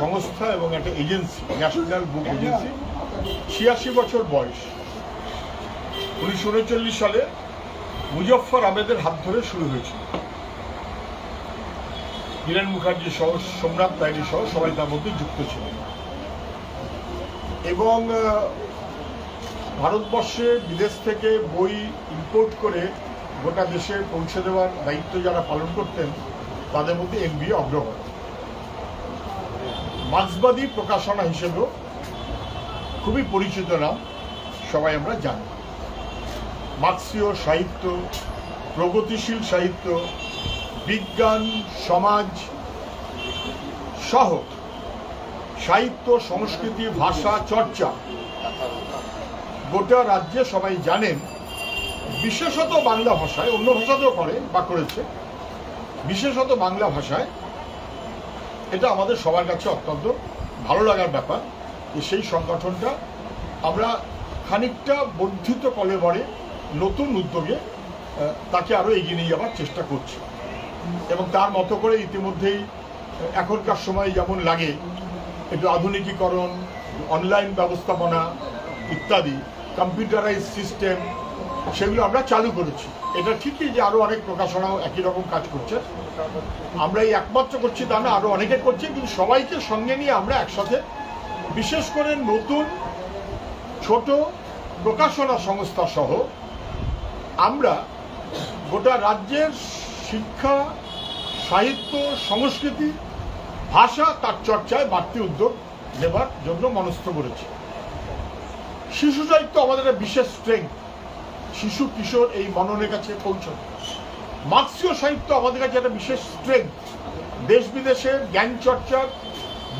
সংস্থা এবং একটা এজেন্সি, ন্যাশনাল বুক এজেন্সি, ছিয়াশি বছর বয়স। উনিশশো উনচল্লিশ সালে মুজফফর আহমেদের হাত ধরে শুরু হয়েছিল। হিরেন মুখার্জি সহ সোমনাথ তাইরি সহ সবাই তার মধ্যে যুক্ত ছিলেন। এবং ভারতবর্ষে বিদেশ থেকে বই ইম্পোর্ট করে গোটা দেশে পৌঁছে দেওয়ার দায়িত্ব যারা পালন করতেন, তাদের মধ্যে এমবি অগ্রগণ্য মার্ক্সবাদী প্রকাশনা হিসেবেও খুবই পরিচিত নাম, সবাই আমরা জানি। মার্ক্সীয় সাহিত্য, প্রগতিশীল সাহিত্য, বিজ্ঞান, সমাজ সহ সাহিত্য, সংস্কৃতি, ভাষা, চর্চা গোটা রাজ্যে সবাই জানেন, বিশেষত বাংলা ভাষায়, অন্য ভাষাতেও করে বা করেছে, বিশেষত বাংলা ভাষায় এটা আমাদের সবার কাছে অত্যন্ত ভালো লাগার ব্যাপার যে সেই সংগঠনটা আমরা খানিকটা বর্ধিত কলেবরে নতুন উদ্যোগে তাকে আরও এগিয়ে নিয়ে যাওয়ার চেষ্টা করছি। এবং তার মতো করে ইতিমধ্যেই এখনকার সময় যেমন লাগে, একটু আধুনিকীকরণ, অনলাইন ব্যবস্থাপনা ইত্যাদি কম্পিউটারাইজ সিস্টেম, সেগুলো আমরা চালু করেছি। এটা ঠিকই যে আরও অনেক প্রকাশনাও একই রকম কাজ করছে। আমরা এই একমাত্র করছি তা না আরও অনেকে করছি, কিন্তু সবাইকে সঙ্গে নিয়ে আমরা একসাথে বিশেষ করে নতুন, ছোট প্রকাশনা সংস্থা সহ আমরা গোটা রাজ্যের শিক্ষা, সাহিত্য, সংস্কৃতি, ভাষা, তার চর্চায় বাড়তি উদ্যোগ নেবার জন্য মনস্থ করেছি। শিশু সাহিত্য আমাদের একটা বিশেষ স্ট্রেংথ শিশু কিশোর এই মননের কাছে পৌঁছানো মার্ক্সীয় সাহিত্য আমাদের কাছে একটা বিশেষ স্ট্রেংথ দেশ বিদেশের জ্ঞান চর্চার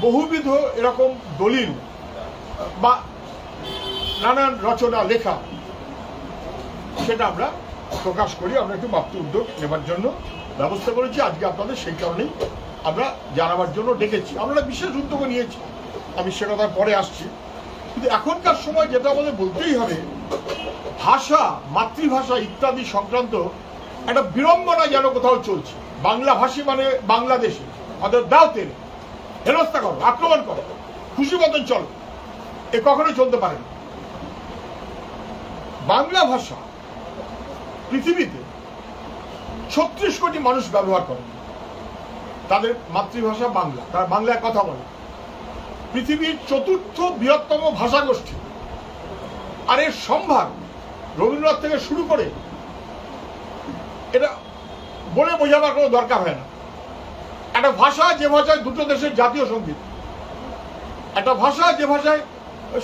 বহুবিধ এরকম দলিল, বা নানান রচনা, লেখা, সেটা আমরা প্রকাশ করি, আমরা একটু বাড়তি উদ্যোগ নেবার জন্য ব্যবস্থা করেছি। আজকে আপনাদের সেই কারণেই আমরা জানাবার জন্য ডেকেছি। আমরা বিশেষ উদ্যোগ নিয়েছি। আমি সে কথা পরে আসছি। কিন্তু এখনকার সময় যেটা আমাদের বলতেই হবে ভাষা, মাতৃভাষা ইত্যাদি সংক্রান্ত একটা বিড়ম্বনা যেন কোথাও চলছে। বাংলা ভাষী মানে বাংলাদেশে। আমাদের দাও তেলে করো, আক্রমণ করো, খুশি মতন চলো। এ কখনোই চলতে পারে না। বাংলা ভাষা পৃথিবীতে ছত্রিশ কোটি মানুষ ব্যবহার করে। তাদের মাতৃভাষা বাংলা, তারা বাংলায় কথা বলে। পৃথিবীর চতুর্থ বৃহত্তম ভাষাগোষ্ঠী। আর এর সম্ভার রবীন্দ্রনাথ থেকে শুরু করে, এটা বলে বোঝাবার কোনো দরকার হয় না। একটা ভাষা যে ভাষায় দুটো দেশের জাতীয় সংগীত। একটা ভাষা যে ভাষায়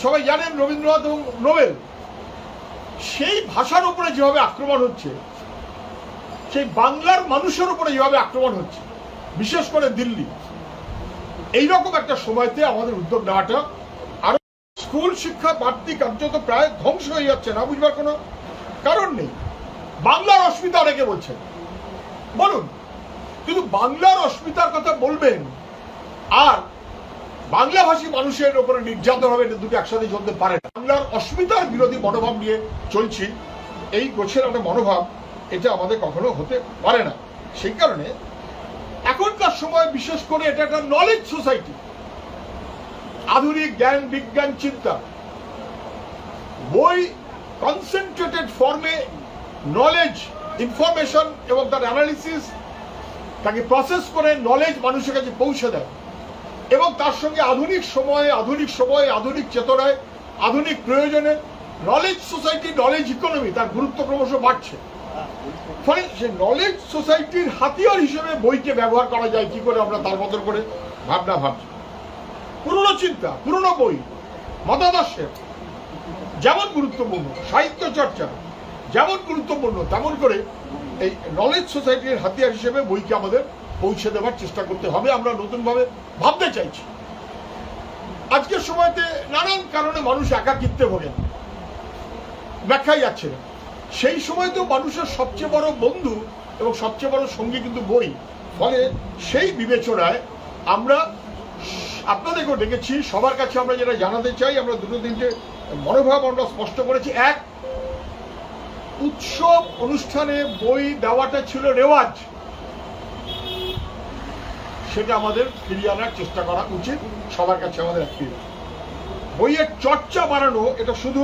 সবাই জানেন রবীন্দ্রনাথ এবং নোবেল, সেই ভাষার উপরে যেভাবে আক্রমণ হচ্ছে, সেই বাংলার মানুষের উপরে যেভাবে আক্রমণ হচ্ছে, বিশেষ করে দিল্লি, এইরকম একটা সময়তে আমাদের উদ্যোগ নেওয়াটা স্কুল শিক্ষা বাড়তি কার্যত প্রায় ধ্বংস হয়ে যাচ্ছে, না বুঝবার কোনো কারণ নেই। বাংলার অস্মিতা অনেকে বলছেন। বলুন, কিন্তু বাংলার অস্মিতার কথা বলবেন আর বাংলাভাষী মানুষের উপরে নির্যাতন হবে, এটা দুটো একসাথে চলতে পারে বাংলার অস্মিতার বিরোধী মনোভাব নিয়ে চলছি, এই গোছের একটা মনোভাব, এটা আমাদের কখনো হতে পারে না। সেই কারণে এখনকার সময় বিশেষ করে এটা একটা নলেজ সোসাইটি আধুনিক জ্ঞান, বিজ্ঞান, চিন্তা। বই কনসেন্ট্রেটেড ফর্মে নলেজ ইনফরমেশন এবং তার অ্যানালিসিস তাকে প্রসেস করে নলেজ মানুষের কাছে পৌঁছে দেয়। এবং তার সঙ্গে আধুনিক সময়ে আধুনিক সময়ে, আধুনিক চেতনায়, আধুনিক প্রয়োজনে নলেজ সোসাইটি নলেজ ইকোনমি তার গুরুত্ব ক্রমশ বাড়ছে। ফলে সে নলেজ সোসাইটির হাতিয়ার হিসেবে বইকে ব্যবহার করা যায়, কি করে আমরা তার মতন করে ভাবনা ভাবছি। পুরনো চিন্তা, পুরনো বই, মতাদর্শের। যেমন গুরুত্বপূর্ণ সাহিত্য চর্চা, যেমন গুরুত্বপূর্ণ, তেমন করে এই নলেজ সোসাইটির হাতিয়ার হিসেবে বইকে আমাদের পৌঁছে দেওয়ার চেষ্টা করতে হবে, আমরা নতুনভাবে ভাবতে চাইছি। আজকের সময়তে নানান কারণে মানুষ একাকিত্বে ভোগেন, ব্যাখ্যাই যাচ্ছে না। সেই সময় তো মানুষের সবচেয়ে বড় বন্ধু এবং সবচেয়ে বড় সঙ্গী কিন্তু বই। ফলে সেই বিবেচনায় আমরা আপনাদেরকেও ডেকেছি, সবার কাছে আমরা যেটা জানাতে চাই, আমরা দুটো তিনটে মনোভাব আমরা স্পষ্ট করেছি। এক, উৎসব অনুষ্ঠানে বই দেওয়াটা ছিল রেওয়াজ। সেটা আমাদের ফিরিয়ে আনার চেষ্টা করা উচিত, সবার কাছে আমাদের একটি বইয়ের চর্চা বাড়ানো, এটা শুধু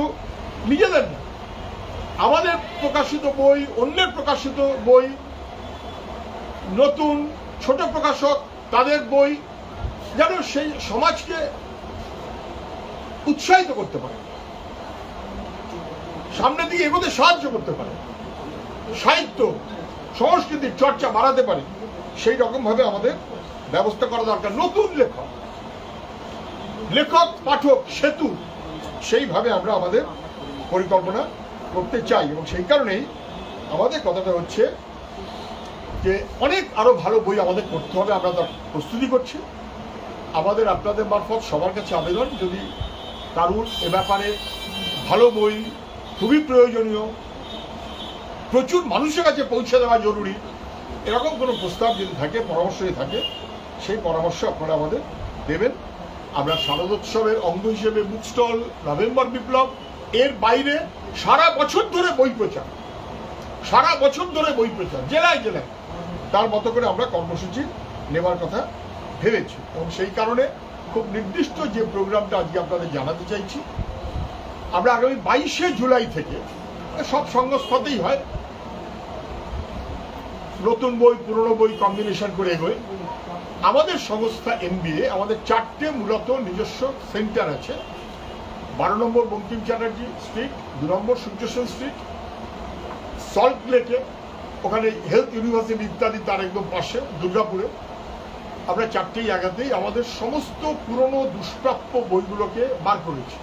নিজেদের না, আমাদের প্রকাশিত বই, অন্যের প্রকাশিত বই, নতুন, ছোট প্রকাশক, তাদের বই যেন সেই সমাজকে উৎসাহিত করতে পারে। সামনের দিকে এগোতে সাহায্য করতে পারে। সাহিত্য, সংস্কৃতির চর্চা বাড়াতে পারে। সেই রকম ভাবে আমাদের ব্যবস্থা করা দরকার। নতুন লেখক লেখক, পাঠক, সেতু, সেইভাবে আমরা আমাদের পরিকল্পনা করতে চাই। এবং সেই কারণেই আমাদের কথাটা হচ্ছে যে, অনেক আরও ভালো বই আমাদের করতে হবে। আমরা তার প্রস্তুতি করছি। আমাদের আপনাদের মারফত সবার কাছে আবেদন, যদি কারুর এ ব্যাপারে ভালো বই খুবই প্রয়োজনীয়, প্রচুর মানুষের কাছে পৌঁছে দেওয়া জরুরি, এরকম কোনো প্রস্তাব যদি থাকে পরামর্শ যদি থাকে, সেই পরামর্শ আপনারা আমাদের দেবেন। আমরা শারদোৎসবের অঙ্গ হিসেবে বুক স্টল, নভেম্বর বিপ্লব, এর বাইরে সারা বছর ধরে বই প্রচার, সারা বছর ধরে বই প্রচার, জেলায় জেলায়। তার মতো করে আমরা কর্মসূচি নেবার কথা ভেবেছি এবং সেই কারণে খুব নির্দিষ্ট যে প্রোগ্রামটা আজকে আপনাদের জানাতে চাইছি। আমরা আগামী বাইশে জুলাই থেকে, সব সংস্থাতেই হয়, নতুন বই, পুরনো বই কম্বিনেশন করে এগোয় আমাদের সংস্থা এমবিএ আমাদের চারটে মূলত নিজস্ব সেন্টার আছে। বারো নম্বর বঙ্কিম চ্যাটার্জি স্ট্রিট, দু নম্বর সূর্যসেন স্ট্রিট, সল্ট লেকে, ওখানে হেলথ ইউনিভার্সিটি ইত্যাদি তার একদম পাশে, দুর্গাপুরে। আমরা চারটেই জায়গাতেই আমাদের সমস্ত পুরনো দুষ্প্রাপ্য বইগুলোকে বার করেছি।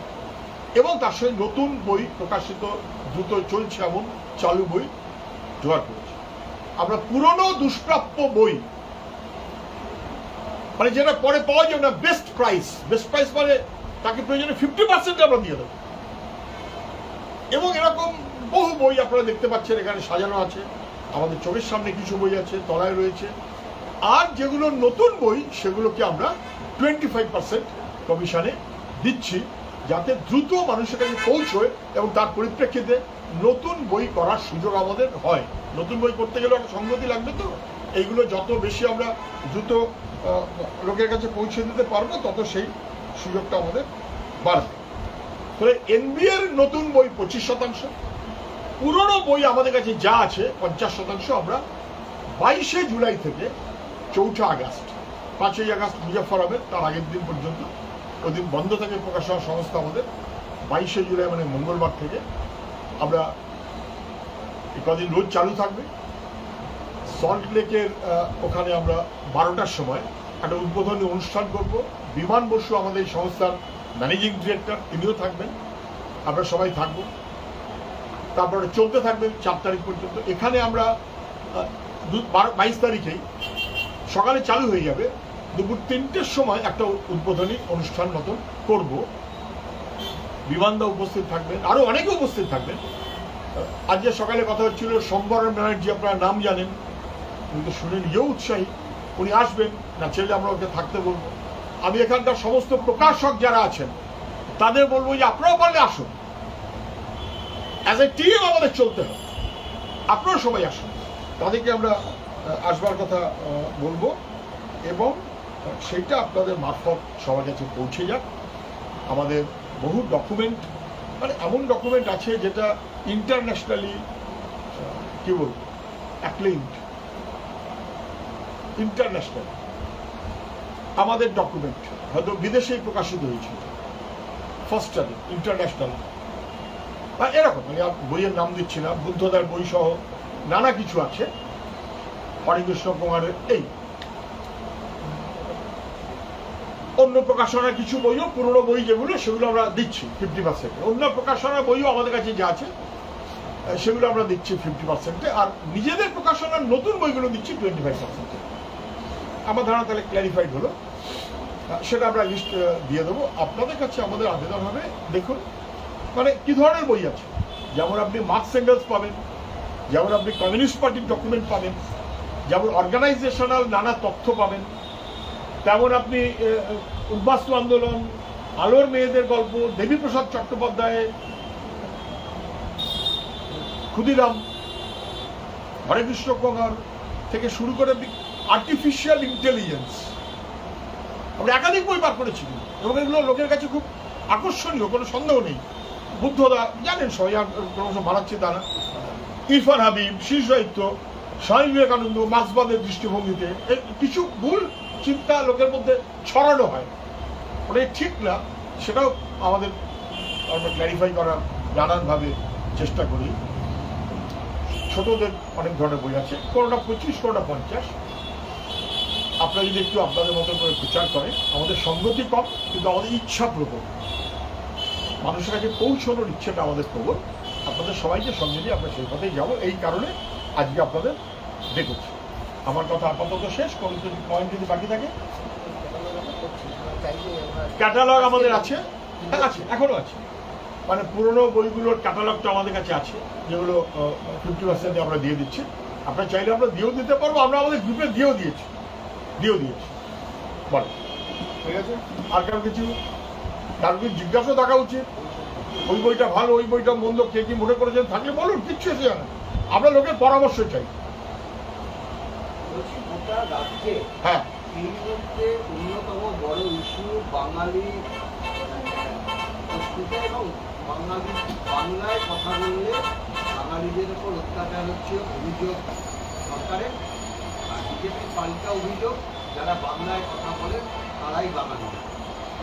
এবং তার সঙ্গে নতুন বই প্রকাশিত দ্রুত চলছে এমন চালু বই জোগাড় করেছি। আমরা পুরনো দুষ্প্রাপ্য বই মানে যেটা পরে পাওয়া যাবে না বেস্ট প্রাইস বেস্ট প্রাইস মানে তাকে প্রয়োজনে ফিফটি পার্সেন্ট আমরা দিয়ে দেবো। এবং এরকম বহু বই আপনারা দেখতে পাচ্ছেন, এখানে সাজানো আছে। আমাদের চোখের সামনে কিছু বই আছে, তলায় রয়েছে। আর যেগুলো নতুন বই, সেগুলোকে আমরা টোয়েন্টি ফাইভ পার্সেন্ট কমিশনে দিচ্ছি, যাতে দ্রুত মানুষের কাছে পৌঁছয় এবং তার পরিপ্রেক্ষিতে নতুন বই করার সুযোগ আমাদের হয়। নতুন বই করতে গেলে একটা সঙ্গতি লাগবে তো? এইগুলো যত বেশি আমরা দ্রুত লোকের কাছে পৌঁছে দিতে পারব, তত সেই সুযোগটা আমাদের বাড়বে। ফলে এনবিএর নতুন বই পঁচিশ শতাংশ, পুরনো বই আমাদের কাছে যা আছে, পঞ্চাশ শতাংশ আমরা বাইশে জুলাই থেকে চৌঠা আগস্ট, পাঁচই আগস্ট মুজাফর হবে তার আগের দিন পর্যন্ত। ওদিন বন্ধ থাকে প্রকাশনা সংস্থা আমাদের, বাইশে জুলাই মানে মঙ্গলবার থেকে। আমরা কদিন রোজ চালু থাকবে। সল্ট লেকের ওখানে আমরা বারোটার সময় একটা উদ্বোধনী অনুষ্ঠান করব। বিমান বসু আমাদের এই সংস্থার ম্যানেজিং ডিরেক্টর, তিনিও থাকবেন। আমরা সবাই থাকব। তারপরে চলতে থাকবে চার তারিখ পর্যন্ত। এখানে আমরা বাইশ তারিখেই সকালে চালু হয়ে যাবে। দুপুর তিনটের সময় একটা উদ্বোধনী অনুষ্ঠান মতন করব। বিমানদা উপস্থিত থাকবেন, আরও অনেকে উপস্থিত থাকবেন। আজ যে সকালে কথা হচ্ছিল সম্বরণ ব্যানার্জি আপনারা নাম জানেন, উনি তো শুনে নিজেও উৎসাহী। উনি আসবেন, না ছেলে আমরা ওকে থাকতে বলব। আমি এখানকার সমস্ত প্রকাশক যারা আছেন, তাদের বলব যে আপনারাও পারলে আসুন। অ্যাজ এ টিম আমাদের চলতে হবে। আপনারা সবাই আসুন। তাদেরকে আমরা আসবার কথা বলব। এবং সেটা আপনাদের মারফত সবার কাছে পৌঁছে যাক। আমাদের বহু ডকুমেন্ট মানে এমন ডকুমেন্ট আছে যেটা ইন্টারন্যাশনালি কি বলব অ্যাক্লেইমড ইন্টারন্যাশনাল আমাদের ডকুমেন্ট হয়তো বিদেশেই প্রকাশিত হয়েছিল ফার্স্ট টাইম ইন্টারন্যাশনাল এরকম আমি বইয়ের নাম দিচ্ছি না বুদ্ধদার বই সহ নানা কিছু আছে। হরিকৃষ্ণ কুমারের এই। অন্য প্রকাশনার কিছু বইও, পুরনো বই যেগুলো, সেগুলো আমরা দিচ্ছি ফিফটি পার্সেন্টে অন্য প্রকাশনার বইও আমাদের কাছে যা আছে সেগুলো আমরা দিচ্ছি ফিফটি পার্সেন্টে আর নিজেদের প্রকাশনার নতুন বইগুলো দিচ্ছি টোয়েন্টি ফাইভ পার্সেন্টে আমার ধারণা তাহলে ক্ল্যারিফাইড হলো। সেটা আমরা লিস্ট দিয়ে দেবো। আপনাদের কাছে আমাদের আবেদন হবে, দেখুন মানে কি ধরনের বই আছে? যেমন আপনি মার্কস এঙ্গেলস পাবেন, যেমন আপনি কমিউনিস্ট পার্টির ডকুমেন্ট পাবেন। যেমন অর্গানাইজেশনাল নানা তথ্য পাবেন। তেমন আপনি উদ্বাস্তু আন্দোলন, আলোর মেয়েদের গল্প, দেবীপ্রসাদ চট্টোপাধ্যায়, ক্ষুদিরাম হরে কৃষ্ণ কুমার থেকে শুরু করে আর্টিফিশিয়াল ইন্টেলিজেন্স আমরা একাধিক বই বার করেছি এবং এগুলো লোকের কাছে খুব আকর্ষণীয়, কোনো সন্দেহ নেই। বুদ্ধদা জানেন সবাই বাড়াচ্ছে তারা। ইরফান হাবিব, শীর্ষ সাহিত্য স্বামী বিবেকানন্দ মার্ক্সবাদের দৃষ্টিভঙ্গিতে কিছু ভুল চিন্তা লোকের মধ্যে ছড়ানো হয়। ওটা ঠিক না, সেটাও আমাদের আমরা ক্ল্যারিফাই করার নানানভাবে চেষ্টা করি। ছোটদের অনেক ধরনের বই আছে, কোনোটা পঁচিশ, কোনোটা পঞ্চাশ। আপনারা যদি একটু আপনাদের মতো করে প্রচার করেন, আমাদের সঙ্গতি কম, কিন্তু আমাদের ইচ্ছা প্রবল। মানুষের কাছে পৌঁছানোর ইচ্ছেটা আমাদের প্রবল। আপনাদের সবাইকে সঙ্গে নিয়ে আমরা সেই পথেই যাব। এই কারণে আজকে আপনাদের দেখেছি। আমার কথা আপাতত শেষ কোনো যদি পয়েন্ট যদি বাকি থাকে? ক্যাটালগ আমাদের আছে। হ্যাঁ, আছে এখনও আছে। মানে পুরনো বইগুলোর ক্যাটালগটা আমাদের কাছে আছে যেগুলো ফিফটি পার্সেন্টে আমরা দিয়ে দিচ্ছি। আপনার চাইলে আমরা দিয়েও দিতে পারব আমরা আমাদের গ্রুপে দিয়েও দিয়েছি। দিয়েও দিয়েছি। বলো ঠিক আছে? আর কারও কিছু কারও কিছু জিজ্ঞাসা থাকা উচিত? ওই বইটা ভালো ওই বইটা মন্দ কে কি মনে করেছেন থাকলে বলুন কিচ্ছু এসে জানা আমরা লোকের পরামর্শ চাই। হ্যাঁ। অন্যতম বড় ইস্যু বাঙালি এবং বাঙালি বাংলায় কথা বললে বাঙালিদের উপর অত্যাচার হচ্ছে অভিযোগ সরকারের। আর বিজেপির পাল্টা অভিযোগ যারা বাংলায় কথা বলেন তারাই বাঙালি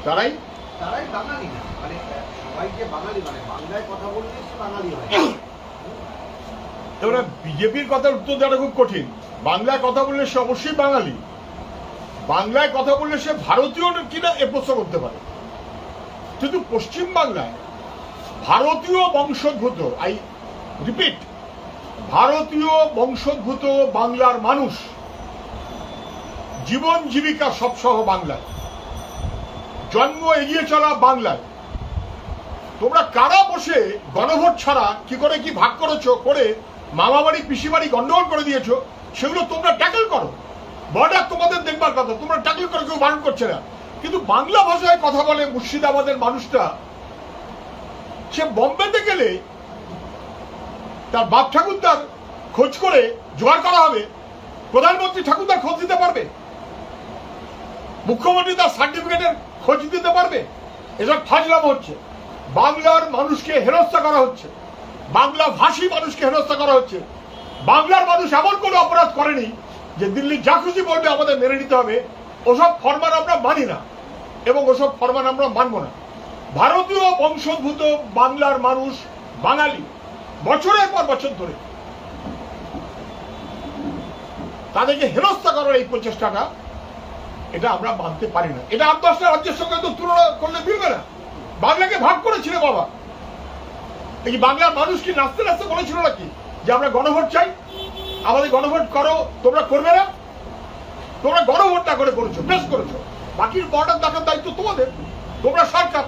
তারাই? তারাই বাঙালি না। মানে সবাই যে বাঙালি মানে বাংলায় কথা বললে সে বাঙালি হয়। এবারে বিজেপির কথার উত্তর দেওয়াটা খুব কঠিন। বাংলায় কথা বললে সে অবশ্যই বাঙালি। বাংলায় কথা বললে সে ভারতীয় কিনা এ প্রশ্ন করতে পারে। কিন্তু পশ্চিম বাংলায় ভারতীয় বংশোদ্ভূত, আই রিপিট, ভারতীয় বংশোদ্ভূত বাংলার মানুষ জীবন জীবিকা সবসহ বাংলায়। জন্ম এগিয়ে চলা বাংলায়। তোমরা কারা বসে গণভোট ছাড়া কি করে কি ভাগ করেছ, করে মামা বাড়ি পিসি বাড়ি গন্ডগোল করে দিয়েছ, সেগুলো তোমরা ট্যাকেল করো। বর্ডার তোমাদের দেখবার কথা, তোমরা ট্যাকেল করে, কেউ বারণ করছে না। কিন্তু বাংলা ভাষায় কথা বলে মুর্শিদাবাদের মানুষটা, সে বম্বেতে গেলে তার বাপ ঠাকুরদার খোঁজ করে জোগাড় করা হবে। প্রধানমন্ত্রী ঠাকুরদার খোঁজ দিতে পারবে? মুখ্যমন্ত্রী তার সার্টিফিকেটের খোঁজ দিতে পারবে? এসব ফাজলাম হচ্ছে। বাংলার মানুষকে হেনস্থা করা হচ্ছে। বাংলা ভাষী মানুষকে হেনস্থা করা হচ্ছে। বাংলার মানুষ এমন কোনো অপরাধ করেনি যে দিল্লি যা খুশি বলবে আমাদের মেনে নিতে হবে। ওসব ফরমান আমরা মানি না এবং ওসব ফরমান আমরা মানব না। ভারতীয় বংশোদ্ভূত বাংলার মানুষ বাঙালি বছরের পর বছর ধরে তাদেরকে হেনস্থা করার এই প্রচেষ্টাটা, এটা আমরা মানতে পারি না। এটা আট দশটা রাজ্যের সঙ্গে তো তুলনা করলে মিলবে না। বাংলাকে ভাগ করেছিল বাবা। এই কি বাংলার মানুষ কি নাচতে নাচতে বলেছিল নাকি? যে আমরা গণভোট চাই? আমাদের গণভোট করো, তোমরা করবে না? তোমরা গণভোট না করে করেছ, বেশ করেছ। বাকির বর্ডার দেখার দায়িত্ব তোমাদের, তোমরা সরকার।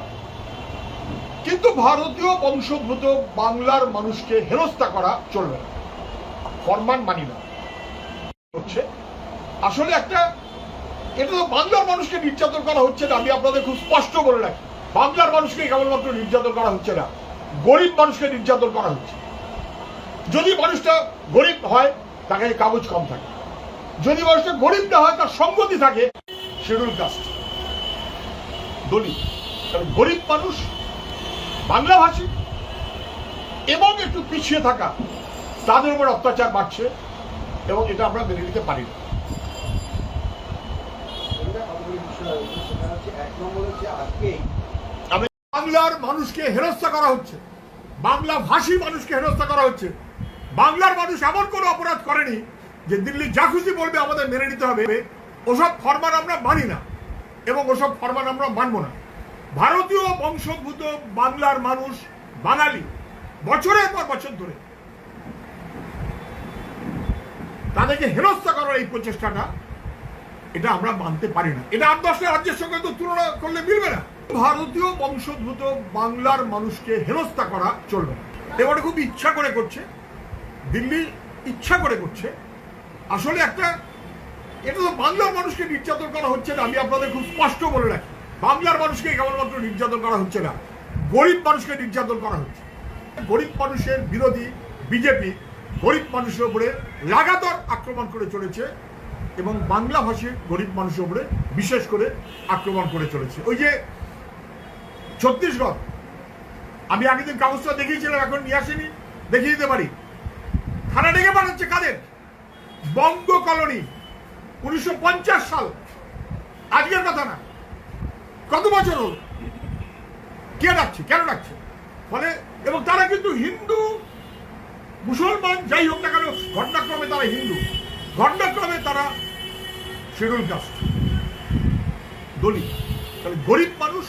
কিন্তু ভারতীয় বংশোদ্ভূত বাংলার মানুষকে হেনস্থা করা চলবে না। ফরমান মানি না। হচ্ছে। আসলে একটা, এটা তো বাংলার মানুষকে নির্যাতন করা হচ্ছে না, আমি আপনাদের খুব স্পষ্ট বলে রাখি। বাংলার মানুষকে কেবলমাত্র নির্যাতন করা হচ্ছে না। গরিব মানুষকে নির্যাতন করা হচ্ছে। যদি মানুষটা গরিব হয় তার কাছে কাগজ কম থাকে। যদি মানুষটা গরিব না হয়, তার সঙ্গতি থাকে, শিডিউল কাস্ট। দলিত। কারণ গরিব মানুষ বাংলা ভাষী এবং একটু পিছিয়ে থাকা, তাদের উপর অত্যাচার বাড়ছে এবং এটা আমরা মেনে নিতে পারি না। এক নম্বর হচ্ছে আজকেই আমি বাংলার মানুষকে হেনস্থা করা হচ্ছে। বাংলা ভাষী মানুষকে হেনস্থা করা হচ্ছে। বাংলার মানুষ এমন কোনো অপরাধ করেনি যে দিল্লি যা খুশি বলবে আমাদের মেনে নিতে হবে। ওসব ফরমান আমরা মানি না এবং ওসব ফরমান আমরা মানব না। ভারতীয় বংশোদ্ভূত বাংলার মানুষ বাঙালি বছরের পর বছর ধরে তাদেরকে হেনস্থা করার এই প্রচেষ্টাটা, এটা আমরা মানতে পারি না। এটা আট দশটা রাজ্যের সঙ্গে তো তুলনা করলে মিলবে না। ভারতীয় বংশোদ্ভূত বাংলার মানুষকে হেনস্থা করা চলবে এবারে খুব ইচ্ছা করে করছে, দিল্লি ইচ্ছা করে করছে। আসলে একটা, এটা তো বাংলার মানুষকে নির্যাতন করা হচ্ছে না, আমি আপনাদের খুব স্পষ্ট বলে রাখি। বাংলার মানুষকে কেবলমাত্র নির্যাতন করা হচ্ছে না, গরিব মানুষকে নির্যাতন করা হচ্ছে। গরিব মানুষের বিরোধী বিজেপি গরিব মানুষের উপরে লাগাতার আক্রমণ করে চলেছে এবং বাংলা ভাষী গরিব মানুষের উপরে বিশেষ করে আক্রমণ করে চলেছে। ওই যে ছত্তিশগড়। আমি আগের দিন কাগজটা দেখিয়েছিলাম, এখন নিয়ে আসেনি, দেখিয়ে দিতে পারি। থানা ডেকে পাঠাচ্ছে কাদের? বঙ্গ কলোনি, উনিশশো পঞ্চাশ সাল। আজকের কথা না। কত বছর হল? কে ডাকছে? কেন ডাকছে? ফলে, এবং তারা কিন্তু হিন্দু, মুসলমান, যাই হোক না কেন, ঘটনাক্রমে তারা হিন্দু। ঘটনাক্রমে তারা শিডিউল কাস্ট। দলিত। তাহলে গরিব মানুষ